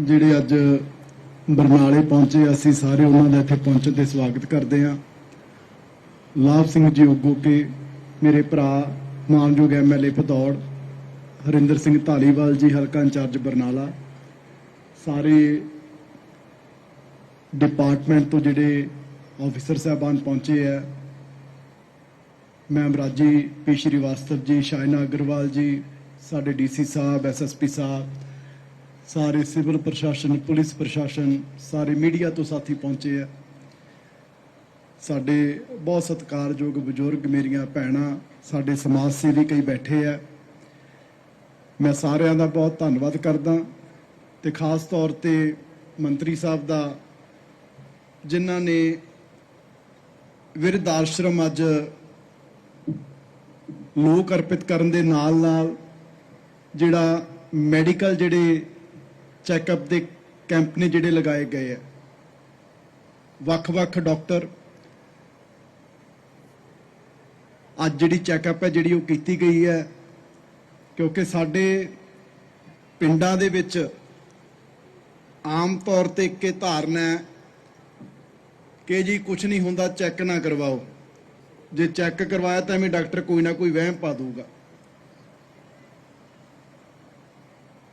ਜਿਹੜੇ ਅੱਜ ਬਰਨਾਲੇ ਪਹੁੰਚੇ, ਅਸੀਂ ਸਾਰੇ ਉਹਨਾਂ ਦਾ ਇੱਥੇ ਪਹੁੰਚਣ ਤੇ ਸਵਾਗਤ ਕਰਦੇ ਹਾਂ। ਲਾਭ ਸਿੰਘ ਜੀ ਉਗੋਕੇ ਮੇਰੇ ਭਰਾ, ਮਾਨਯੋਗ ਐਮਐਲਏ ਭਦੌੜ, ਹਰਿੰਦਰ ਸਿੰਘ ਧਾਲੀਵਾਲ ਜੀ, ਹਲਕਾ ਇੰਚਾਰਜ ਬਰਨਾਲਾ, ਸਾਰੇ ਡਿਪਾਰਟਮੈਂਟ ਤੋਂ ਜਿਹੜੇ ਆਫੀਸਰ ਸਾਹਿਬਾਨ ਪਹੁੰਚੇ ਆ। ਮੈਮ ਰਾਜੀ, ਪੀ ਸ਼੍ਰੀਵਾਸਤਵ ਜੀ, ਸ਼ਾਇਨਾ ਅਗਰਵਾਲ ਜੀ, ਸਾਡੇ ਡੀਸੀ ਸਾਹਿਬ ਐਸਐਸਪੀ ਸਾਹਿਬ ਸਾਰੇ ਸਿਵਲ ਪ੍ਰਸ਼ਾਸਨ, ਪੁਲਿਸ ਪ੍ਰਸ਼ਾਸਨ, ਸਾਰੇ ਮੀਡੀਆ ਤੋਂ ਸਾਥੀ ਪਹੁੰਚੇ ਆ। ਸਾਡੇ ਬਹੁਤ ਸਤਿਕਾਰਯੋਗ ਬਜ਼ੁਰਗ ਮੇਰੀਆਂ ਭੈਣਾਂ, ਸਾਡੇ ਸਮਾਜ ਸੇਵੀ ਕਈ ਬੈਠੇ ਆ। ਮੈਂ ਸਾਰਿਆਂ ਦਾ ਬਹੁਤ ਧੰਨਵਾਦ ਕਰਦਾ ਤੇ ਖਾਸ ਤੌਰ ਤੇ ਮੰਤਰੀ ਸਾਹਿਬ ਦਾ, ਜਿਨ੍ਹਾਂ ਨੇ ਵਿਰਧ ਆਸ਼ਰਮ ਅੱਜ ਲੋਕ ਅਰਪਿਤ ਕਰਨ ਦੇ ਨਾਲ ਨਾਲ ਜਿਹੜਾ ਮੈਡੀਕਲ ਜਿਹੜੇ ਚੈੱਕਅਪ ਦੇ ਕੈਂਪ ਨੇ ਜਿਹੜੇ ਲਗਾਏ ਗਏ ਆ। ਵੱਖ-ਵੱਖ ਡਾਕਟਰ ਅੱਜ ਜਿਹੜੀ ਚੈੱਕਅਪ ਹੈ, ਜਿਹੜੀ ਉਹ ਕੀਤੀ ਗਈ ਹੈ, ਕਿਉਂਕਿ ਸਾਡੇ ਪਿੰਡਾਂ ਦੇ ਵਿੱਚ ਆਮ ਤੌਰ ਤੇ ਇੱਕ ਇਹ ਧਾਰਨਾ ਹੈ ਕਿ ਜੀ ਕੁਝ ਨਹੀਂ ਹੁੰਦਾ, ਚੈੱਕ ਨਾ ਕਰਵਾਓ। ਜੇ ਚੈੱਕ ਕਰਵਾਇਆ ਤਾਂ ਐਵੇਂ ਡਾਕਟਰ ਕੋਈ ਨਾ ਕੋਈ ਵਹਿਮ ਪਾ ਦੂਗਾ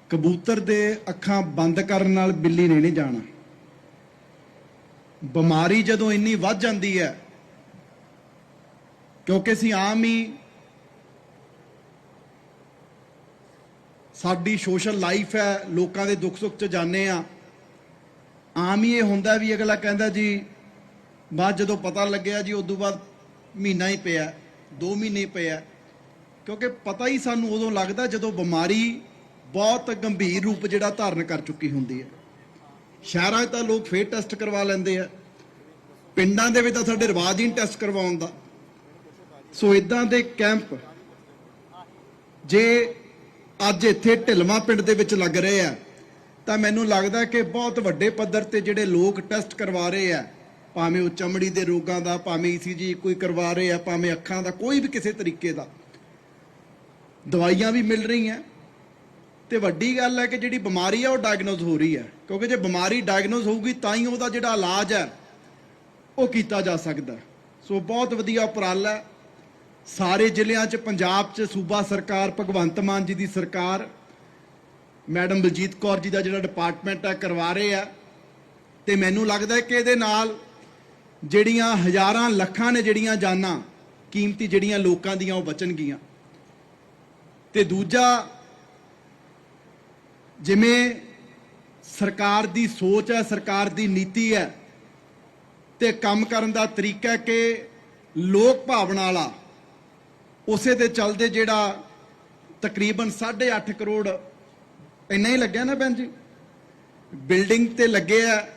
ਕਬੂਤਰ ਦੇ ਅੱਖਾਂ ਬੰਦ ਕਰਨ ਨਾਲ ਬਿੱਲੀ ਨੇ ਨਹੀਂ ਜਾਣਾ। ਬਿਮਾਰੀ ਜਦੋਂ ਇੰਨੀ ਵੱਧ ਜਾਂਦੀ ਹੈ, ਕਿਉਂਕਿ ਅਸੀਂ ਆਮ ਹੀ ਸਾਡੀ ਸੋਸ਼ਲ ਲਾਈਫ ਹੈ, ਲੋਕਾਂ ਦੇ ਦੁੱਖ ਸੁੱਖ 'ਚ ਜਾਂਦੇ ਆ ਆਮ ਹੀ ਇਹ ਹੁੰਦਾ ਵੀ ਅਗਲਾ ਕਹਿੰਦਾ ਜੀ, ਬਾਅਦ ਜਦੋਂ ਪਤਾ ਲੱਗਿਆ ਜੀ, ਉਦੋਂ ਬਾਅਦ ਮਹੀਨਾ ਹੀ ਪਿਆ 2 ਮਹੀਨੇ ਪਿਆ। ਕਿਉਂਕਿ ਪਤਾ ਹੀ ਸਾਨੂੰ ਉਦੋਂ ਲੱਗਦਾ ਜਦੋਂ ਬਿਮਾਰੀ ਬਹੁਤ ਗੰਭੀਰ ਰੂਪ ਜਿਹੜਾ ਧਾਰਨ ਕਰ ਚੁੱਕੀ ਹੁੰਦੀ ਹੈ। ਸ਼ਹਿਰਾਂ 'ਚ ਤਾਂ ਲੋਕ ਫੇਰ ਟੈਸਟ ਕਰਵਾ ਲੈਂਦੇ ਆ। ਪਿੰਡਾਂ ਦੇ ਵਿੱਚ ਤਾਂ ਸਾਡੇ ਰਿਵਾਜ ਹੀ ਨਹੀਂ ਟੈਸਟ ਕਰਵਾਉਣ ਦਾ। ਸੋ ਇਦਾਂ ਦੇ ਕੈਂਪ ਜੇ ਅੱਜ ਇੱਥੇ ਢਿਲਵਾਂ ਪਿੰਡ ਦੇ ਵਿੱਚ ਲੱਗ ਰਹੇ ਆ, ਤਾਂ ਮੈਨੂੰ ਲੱਗਦਾ ਕਿ ਬਹੁਤ ਵੱਡੇ ਪੱਧਰ ਤੇ ਜਿਹੜੇ ਲੋਕ ਟੈਸਟ ਕਰਵਾ ਰਹੇ ਆ, ਭਾਵੇਂ ਉਹ ਚਮੜੀ ਦੇ ਰੋਗਾਂ ਦਾ, ਭਾਵੇਂ ਈਸੀਜੀ ਕੋਈ ਕਰਵਾ ਰਹੇ ਆ, ਭਾਵੇਂ ਅੱਖਾਂ ਦਾ, ਕੋਈ ਵੀ ਕਿਸੇ ਤਰੀਕੇ ਦਾ, ਦਵਾਈਆਂ ਵੀ ਮਿਲ ਰਹੀਆਂ। ਤੇ ਵੱਡੀ ਗੱਲ ਹੈ ਕਿ ਜਿਹੜੀ ਬਿਮਾਰੀ ਹੈ ਉਹ ਡਾਇਗਨੋਸ ਹੋ ਰਹੀ ਹੈ। ਕਿਉਂਕਿ ਜੇ ਬਿਮਾਰੀ ਡਾਇਗਨੋਸ ਹੋਊਗੀ, ਤਾਂ ਹੀ ਉਹਦਾ ਜਿਹੜਾ ਇਲਾਜ ਹੈ, ਉਹ ਕੀਤਾ ਜਾ ਸਕਦਾ ਸੋ ਬਹੁਤ ਵਧੀਆ ਉਪਰਾਲਾ ਹੈ। ਸਾਰੇ ਜ਼ਿਲ੍ਹਿਆਂ 'ਚ, ਪੰਜਾਬ 'ਚ, ਸੂਬਾ ਸਰਕਾਰ, ਭਗਵੰਤ ਮਾਨ ਜੀ ਦੀ ਸਰਕਾਰ, ਮੈਡਮ ਬਲਜੀਤ ਕੌਰ ਜੀ ਦਾ ਜਿਹੜਾ ਡਿਪਾਰਟਮੈਂਟ ਹੈ, ਕਰਵਾ ਰਹੇ ਆ। ਤੇ ਮੈਨੂੰ ਲੱਗਦਾ ਕਿ ਇਹਦੇ ਨਾਲ ਜਿਹੜੀਆਂ ਹਜ਼ਾਰਾਂ ਲੱਖਾਂ ਨੇ ਜਿਹੜੀਆਂ ਜਾਨਾਂ, ਕੀਮਤੀ ਜਿਹੜੀਆਂ ਲੋਕਾਂ ਦੀਆਂ ਉਹ ਬਚਣਗੀਆਂ। ਤੇ ਦੂਜਾ ਜਿਵੇਂ ਸਰਕਾਰ ਦੀ ਸੋਚ ਹੈ, ਸਰਕਾਰ ਦੀ ਨੀਤੀ ਹੈ ਤੇ ਕੰਮ ਕਰਨ ਦਾ ਤਰੀਕਾ ਕਿ ਲੋਕ ਭਾਵਨਾ ਵਾਲਾ ਉਸੇ ਦੇ ਚੱਲਦੇ ਜਿਹੜਾ ਤਕਰੀਬਨ 8.5 ਕਰੋੜ ਇੰਨਾ ਹੀ ਲੱਗਿਆ ਨਾ ਭੈਣ ਜੀ? ਬਿਲਡਿੰਗ ਤੇ ਲੱਗੇ ਆ।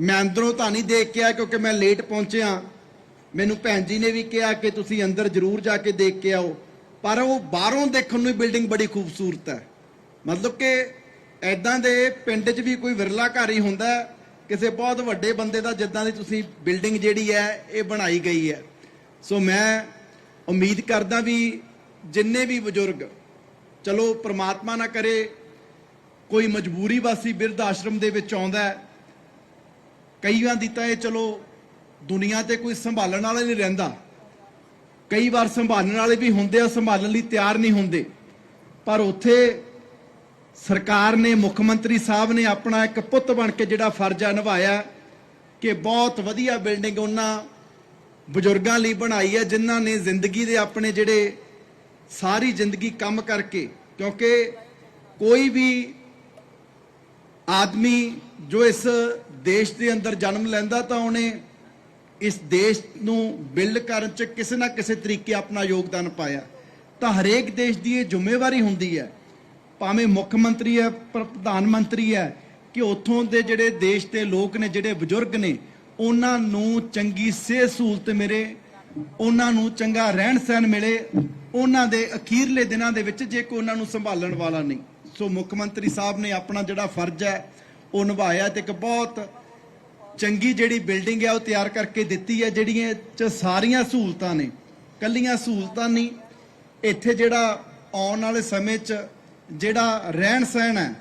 ਮੈਂ ਅੰਦਰੋਂ ਤਾਂ ਨਹੀਂ ਦੇਖ ਕੇ ਆ ਕਿਉਂਕਿ ਮੈਂ ਲੇਟ ਪਹੁੰਚਿਆ ਮੈਨੂੰ ਭੈਣ ਜੀ ਨੇ ਵੀ ਕਿਹਾ ਕਿ ਤੁਸੀਂ ਅੰਦਰ ਜ਼ਰੂਰ ਜਾ ਕੇ ਦੇਖ ਕੇ ਆਓ। ਪਰ ਉਹ ਬਾਹਰੋਂ ਦੇਖਣ ਨੂੰ ਹੀ ਬਿਲਡਿੰਗ ਬੜੀ ਖੂਬਸੂਰਤ ਹੈ। ਮਤਲਬ ਕਿ ਐਦਾਂ ਦੇ ਪਿੰਡ 'ਚ ਵੀ ਕੋਈ ਵਿਰਲਾ ਘਰ ਹੀ ਹੁੰਦਾ ਕਿਸੇ ਬਹੁਤ ਵੱਡੇ ਬੰਦੇ ਦਾ ਜਿੱਦਾਂ ਦੀ ਤੁਸੀਂ ਬਿਲਡਿੰਗ ਜਿਹੜੀ ਹੈ, ਇਹ ਬਣਾਈ ਗਈ ਹੈ। ਸੋ ਮੈਂ ਉਮੀਦ ਕਰਦਾ ਵੀ ਜਿੰਨੇ ਵੀ ਬਜ਼ੁਰਗ ਚਲੋ ਪ੍ਰਮਾਤਮਾ ਨਾ ਕਰੇ, ਕੋਈ ਮਜਬੂਰੀ ਵਾਸੀ ਬਿਰਧ ਆਸ਼ਰਮ ਦੇ ਵਿੱਚ ਆਉਂਦਾ ਕਈਆਂ ਦੀ ਤਾਂ ਇਹ ਚਲੋ ਦੁਨੀਆ ਤੇ ਕੋਈ ਸੰਭਾਲਣ ਵਾਲਾ ਨਹੀਂ ਰਹਿੰਦਾ। ਕਈ ਵਾਰ ਸੰਭਾਲਣ ਵਾਲੇ ਵੀ ਹੁੰਦੇ ਆ, ਸੰਭਾਲਣ ਲਈ ਤਿਆਰ ਨਹੀਂ ਹੁੰਦੇ। ਪਰ ਉੱਥੇ ਸਰਕਾਰ ਨੇ, ਮੁੱਖ ਮੰਤਰੀ ਸਾਹਿਬ ਨੇ ਆਪਣਾ ਇੱਕ ਪੁੱਤ ਬਣ ਕੇ ਜਿਹੜਾ ਫਰਜ਼ ਆ ਨਿਭਾਇਆ ਕਿ ਬਹੁਤ ਵਧੀਆ ਬਿਲਡਿੰਗ ਉਹਨਾਂ ਬਜ਼ੁਰਗਾਂ ਲਈ ਬਣਾਈ ਹੈ, ਜਿਨ੍ਹਾਂ ਨੇ ਜ਼ਿੰਦਗੀ ਦੇ ਆਪਣੇ ਜਿਹੜੇ ਸਾਰੀ ਜ਼ਿੰਦਗੀ ਕੰਮ ਕਰਕੇ, ਕਿਉਂਕਿ ਕੋਈ ਵੀ ਆਦਮੀ ਜੋ ਇਸ ਦੇਸ਼ ਦੇ ਅੰਦਰ ਜਨਮ ਲੈਂਦਾ ਤਾਂ ਉਹਨੇ ਇਸ ਦੇਸ਼ ਨੂੰ ਬਿਲਡ ਕਰਨ ਚ ਕਿਸੇ ਨਾ ਕਿਸੇ ਤਰੀਕੇ ਆਪਣਾ ਯੋਗਦਾਨ ਪਾਇਆ। ਤਾਂ ਹਰੇਕ ਦੇਸ਼ ਦੀ ਇਹ ਜ਼ਿੰਮੇਵਾਰੀ ਹੁੰਦੀ ਹੈ ਭਾਵੇਂ ਮੁੱਖ ਮੰਤਰੀ ਹੈ ਪ੍ਰਧਾਨ ਮੰਤਰੀ ਹੈ, ਕਿ ਉੱਥੋਂ ਦੇ ਜਿਹੜੇ ਦੇਸ਼ ਦੇ ਲੋਕ ਨੇ, ਜਿਹੜੇ ਬਜ਼ੁਰਗ ਨੇ, ਉਹਨਾਂ ਨੂੰ ਚੰਗੀ ਸਿਹਤ ਸਹੂਲਤ ਮਿਲੇ, ਉਹਨਾਂ ਨੂੰ ਚੰਗਾ ਰਹਿਣ ਸਹਿਣ ਮਿਲੇ, ਉਹਨਾਂ ਦੇ ਅਖੀਰਲੇ ਦਿਨਾਂ ਦੇ ਵਿੱਚ ਜੇ ਕੋਈ ਉਹਨਾਂ ਨੂੰ ਸੰਭਾਲਣ ਵਾਲਾ ਨਹੀਂ। ਸੋ ਮੁੱਖ ਮੰਤਰੀ ਸਾਹਿਬ ਨੇ ਆਪਣਾ ਜਿਹੜਾ ਫਰਜ਼ ਹੈ, ਉਹ ਨਿਭਾਇਆ ਤੇ ਇੱਕ ਬਹੁਤ ਚੰਗੀ ਜਿਹੜੀ ਬਿਲਡਿੰਗ ਹੈ, ਉਹ ਤਿਆਰ ਕਰਕੇ ਦਿੱਤੀ ਹੈ, ਜਿਹੜੀਆਂ ਚ ਸਾਰੀਆਂ ਸਹੂਲਤਾਂ ਨੇ। ਕੱਲੀਆਂ ਸਹੂਲਤਾਂ ਨਹੀਂ, ਇੱਥੇ ਜਿਹੜਾ ਆਉਣ ਵਾਲੇ ਸਮੇਂ 'ਚ ਜਿਹੜਾ ਰਹਿਣ ਸਹਿਣ ਹੈ,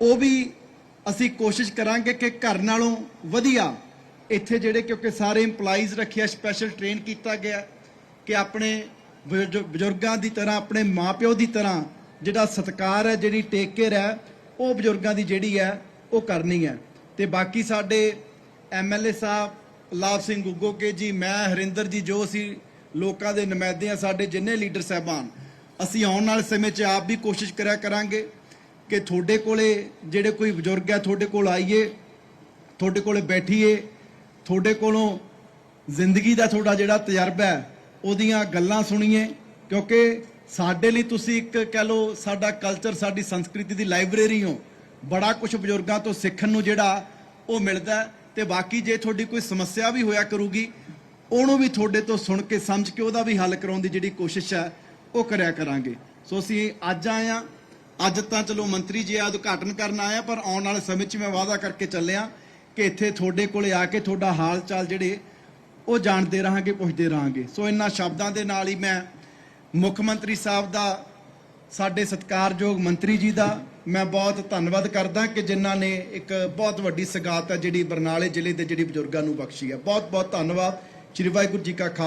ਉਹ ਵੀ ਅਸੀਂ ਕੋਸ਼ਿਸ਼ ਕਰਾਂਗੇ ਕਿ ਘਰ ਨਾਲੋਂ ਵਧੀਆ ਇੱਥੇ ਜਿਹੜੇ ਕਿਉਂਕਿ ਸਾਰੇ EMPLOYEES ਰੱਖਿਆ ਸਪੈਸ਼ਲ ਟ੍ਰੇਨ ਕੀਤਾ ਗਿਆ, ਕਿ ਆਪਣੇ ਬਜ਼ੁਰਗਾਂ ਦੀ ਤਰ੍ਹਾਂ, ਆਪਣੇ ਮਾਪਿਓ ਦੀ ਤਰ੍ਹਾਂ ਜਿਹੜਾ ਸਤਿਕਾਰ ਹੈ, ਜਿਹੜੀ ਟੇਕ ਕੇਅਰ ਹੈ, ਉਹ ਬਜ਼ੁਰਗਾਂ ਦੀ ਜਿਹੜੀ ਹੈ, ਉਹ ਕਰਨੀ ਹੈ। ਤੇ ਬਾਕੀ ਸਾਡੇ ਐਮਐਲਏ ਸਾਹਿਬ, ਲਾਭ ਸਿੰਘ ਗੁੱਗੋਕੇ ਜੀ, ਮੈਂ ਹਰਿੰਦਰ ਜੀ, ਜੋ ਅਸੀਂ ਲੋਕਾਂ ਦੇ ਨੁਮਾਇੰਦੇ ਆ ਸਾਡੇ ਜਿੰਨੇ ਲੀਡਰ ਸਾਹਿਬਾਨ ਅਸੀਂ ਆਉਣ ਵਾਲੇ ਸਮੇਂ 'ਚ ਆਪ ਵੀ ਕੋਸ਼ਿਸ਼ ਕਰਿਆ ਕਰਾਂਗੇ ਕਿ ਤੁਹਾਡੇ ਕੋਲੇ ਜਿਹੜੇ ਕੋਈ ਬਜ਼ੁਰਗ ਹੈ ਤੁਹਾਡੇ ਕੋਲ ਆਈਏ, ਤੁਹਾਡੇ ਕੋਲੇ ਬੈਠੀਏ, ਤੁਹਾਡੇ ਕੋਲੋਂ ਜ਼ਿੰਦਗੀ ਦਾ ਤੁਹਾਡਾ ਜਿਹੜਾ ਤਜਰਬਾ ਹੈ, ਉਹਦੀਆਂ ਗੱਲਾਂ ਸੁਣੀਏ, ਕਿਉਂਕਿ ਸਾਡੇ ਲਈ ਤੁਸੀਂ ਇੱਕ ਕਹਿ ਲਓ ਸਾਡਾ ਕਲਚਰ ਸਾਡੀ ਸੰਸਕ੍ਰਿਤੀ ਦੀ ਲਾਇਬ੍ਰੇਰੀ ਹੋ। ਬੜਾ ਕੁਝ ਬਜ਼ੁਰਗਾਂ ਤੋਂ ਸਿੱਖਣ ਨੂੰ ਜਿਹੜਾ ਉਹ ਮਿਲਦਾ ਹੈ ਤੇ ਬਾਕੀ ਜੇ ਤੁਹਾਡੀ ਕੋਈ ਸਮੱਸਿਆ ਵੀ ਹੋਇਆ ਕਰੂਗੀ, ਉਹਨੂੰ ਵੀ ਤੁਹਾਡੇ ਤੋਂ ਸੁਣ ਕੇ ਸਮਝ ਕੇ ਉਹਦਾ ਵੀ ਹੱਲ ਕਰਾਉਣ ਦੀ ਜਿਹੜੀ ਕੋਸ਼ਿਸ਼ ਹੈ ਉਹ ਕਰਿਆ ਕਰਾਂਗੇ। ਸੋ ਅਸੀਂ ਅੱਜ ਆਏ ਹਾਂ। ਅੱਜ ਤਾਂ ਚਲੋ ਮੰਤਰੀ ਜੀ ਆ ਉਦਘਾਟਨ ਕਰਨ ਆਇਆ ਪਰ ਆਉਣ ਵਾਲੇ ਸਮੇਂ 'ਚ ਮੈਂ ਵਾਅਦਾ ਕਰਕੇ ਚੱਲਿਆ ਕਿ ਇੱਥੇ ਤੁਹਾਡੇ ਕੋਲੇ ਆ ਕੇ ਤੁਹਾਡਾ ਹਾਲ ਚਾਲ ਜਿਹੜੇ, ਉਹ ਜਾਣਦੇ ਰਹਾਂਗੇ, ਪੁੱਛਦੇ ਰਹਾਂਗੇ। ਸੋ ਇਹਨਾਂ ਸ਼ਬਦਾਂ ਦੇ ਨਾਲ ਹੀ ਮੈਂ ਮੁੱਖ ਮੰਤਰੀ ਸਾਹਿਬ ਦਾ, ਸਾਡੇ ਸਤਿਕਾਰਯੋਗ ਮੰਤਰੀ ਜੀ ਦਾ ਮੈਂ ਬਹੁਤ ਧੰਨਵਾਦ ਕਰਦਾ ਕਿ ਜਿਨ੍ਹਾਂ ਨੇ ਇੱਕ ਬਹੁਤ ਵੱਡੀ ਸਗਾਤ ਹੈ ਜਿਹੜੀ ਬਰਨਾਲੇ ਜ਼ਿਲ੍ਹੇ ਦੇ ਜਿਹੜੀ ਬਜ਼ੁਰਗਾਂ ਨੂੰ ਬਖਸ਼ੀ ਹੈ ਬਹੁਤ ਬਹੁਤ ਧੰਨਵਾਦ। ਸ਼੍ਰੀ ਵਾਹਿਗੁਰੂ ਜੀ ਕਾ ਖਾਲਸਾ